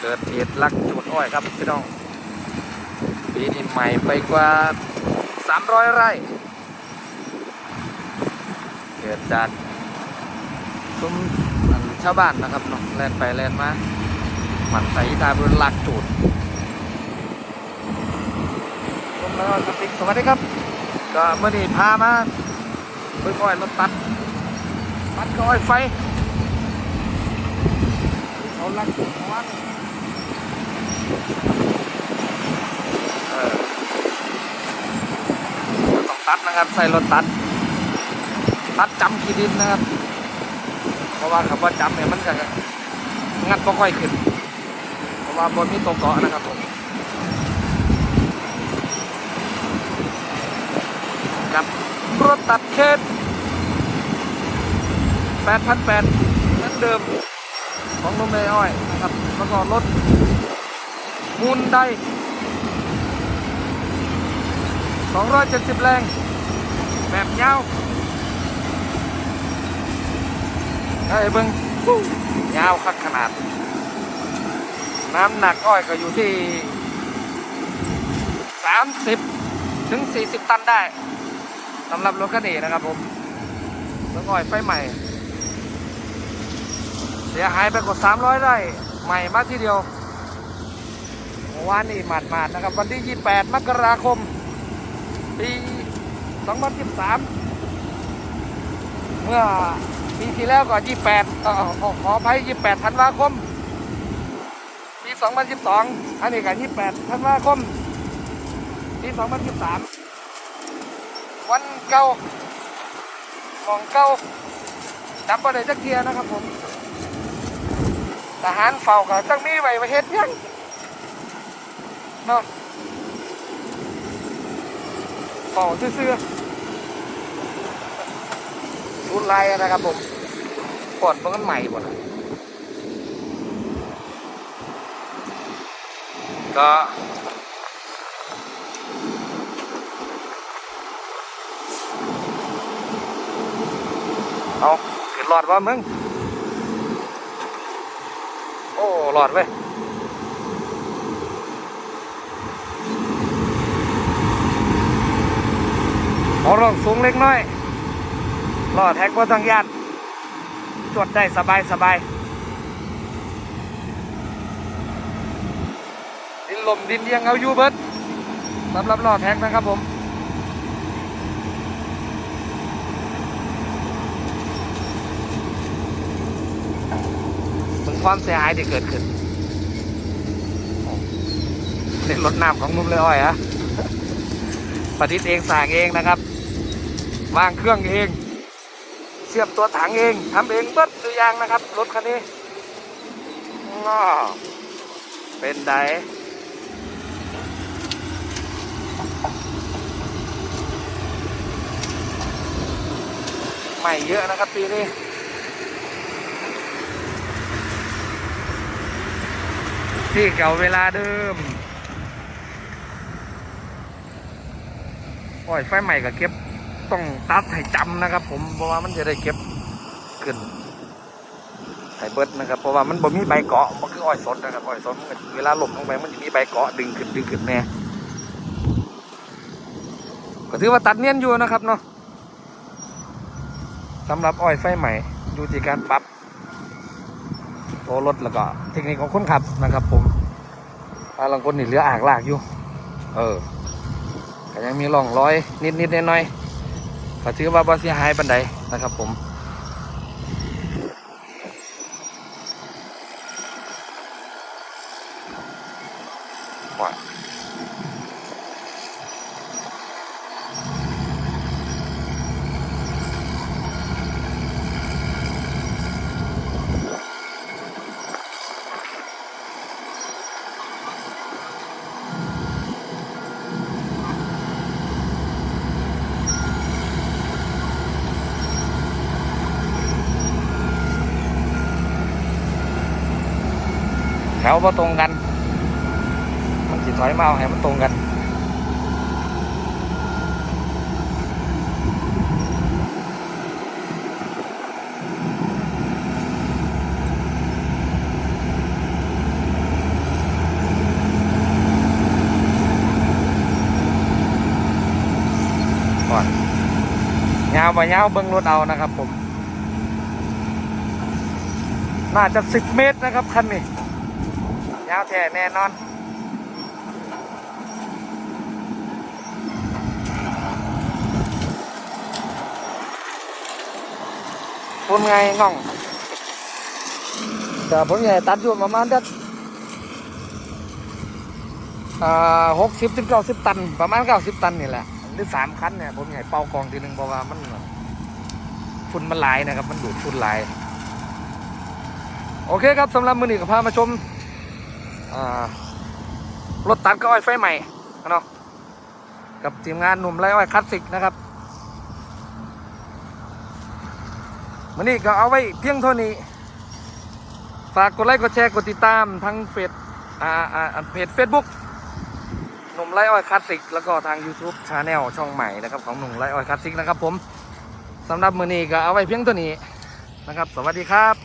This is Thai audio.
เกิดเหตุลักจุดอ้อยครับพี่น้องปีนี้ใหม่ไปกว่า 300 ไร่ เกิดจากซุ้มชาวบ้านนะครับเนาะแล่นไปแล่นมาหมันใส่ตาบนลักจุดผมแล้วก็สติกสวัสดีครับ ก็เมื่อนี้พามาเบิ่งอ้อยรถตัดตัดก็อ้อยไฟเขาลักจุดของวัด ต้องตัดนะครับ ใส่รถตัด ตัดจำขีดินนะครับ เพราะว่าคำว่าจำเนี่ยมันจะงัดก็ค่อยขึ้น เพราะว่าบนนี้ตัวเกาะนะครับผมกับรถตัดเขต8,800นั้นเดิมของนมเนยอ้อยนะครับแล้วก็รถ มูลได้270 แรง แบบยาวไอ้เบิ้งยาวคักขนาด น้ำหนักอ้อยก็อยู่ที่ 30 ถึง 40 ตันได้สำหรับรถคันนี้นะครับผมแล้วก็อ้อยไฟใหม่ เสียหายไปกว่า300 ไร่ใหม่มาทีเดียว วานนี้หมาดๆนะครับ วันที่ 28 มกราคม ปี 2023เมื่อปีที่แล้วก็ 28เอ่อขอขออภัย 28 ธันวาคม ปี 2012 อันนี้ก็28 ธันวาคม ปี 2023วันเก่าของเก่าจำประเด็นจักเทียนะครับผมทหารเฝ้าก็ต้องมีไว้ไว้เฮ็ดหยัง เนาะเฝ้าซื่อรุนแรงนะครับผมก่อนมันใหม่หมดก็เอาขึ้นหลอดว่ามึง โอ้หลอดเว้ย เอลองสูงเล็กน้อยหลอแท็กว่าต้องยันจวดได้สบายสบายดินลมดินเยียงเอาอยู่เบิดสำหรับหลอแท็กนะครับผมถึงความเสียหายที่เกิดขึ้นเป็นรถน้ำของนุ่มเลยอ้อยฮะประดิษฐ์เองสางเองนะครับ วางเครื่องเองเชื่อมตัวถังเองทำเองเบิดตัวอย่างนะครับรถคันนี้เป็นไดใหม่เยอะนะครับปีนี้ที่เก่าเวลาเดิม โอ้ย ไฟใหม่กับเก็บ ต้องตัดให้จำนะครับ ผมเพราะว่ามันจะได้เก็บขึ้นให้เบิดนะครับเพราะว่ามันบ่มีใบเกาะมันคืออ้อยสดนะครับอ้อยสดเวลาหลบลงไปมันจะมีใบเกาะดึงขึ้นดึงขึ้นแน่ก็ถือว่าตัดเนียนอยู่นะครับเนาะสำหรับอ้อยไฟใหม่อยู่ที่การปรับตัวรถแล้วก็เทคนิคของคนขับนะครับ ผมบางคนนี่เหลืออ่างลากอยู่ เออก็ยังมีร่องรอยนิดนิดๆหน่อยๆ ก็ถือว่าบ่เสียหายปันใดนะครับผมว้า วมาตรงกัน มันสิถอยมาเอาให้มัตรงกันก่อนยาไปเยาเบิ้งรถเอานะครับผม น่าจะสิบเมตรนะครับคันนี้ ยาวแท้แน่นอนคนไงง่องแต่ผมใหญ่ตัดอยู่ประมาณสักอ่าหกสิบถึงเก้าสิบตัน ประมาณเก้าสิบตันนี่แหละหรือสามคันเนี่ยผมใหญ่เป่ากองทีหนึ่งเพราะว่ามันฝุ่นมันหลายนะครับ มันดูดฝุ่นหลาย โอเคครับสำหรับมือนี้ก็พามาชมอ่า รถตัดก็อ้อยไฟใหม่เนาะกับทีมงานหนุ่มไรอ้อยคลาสสิกนะครับวันนี้ก็เอาไว้เพียงเท่านี้ ฝากกดไลค์กดแชร์กดติดตามทั้งเฟซอ่าอ่าเพจเฟซบุ๊กหนุ่มไลอ้อยคลาสสิกแล้วก็ทาง YouTube ชาแนลช่องใหม่นะครับของหนุ่มไลอ้อยคลาสสิกนะครับผมสำหรับมือนี้ก็เอาไว้เพียงเท่านี้นะครับ สวัสดีครับ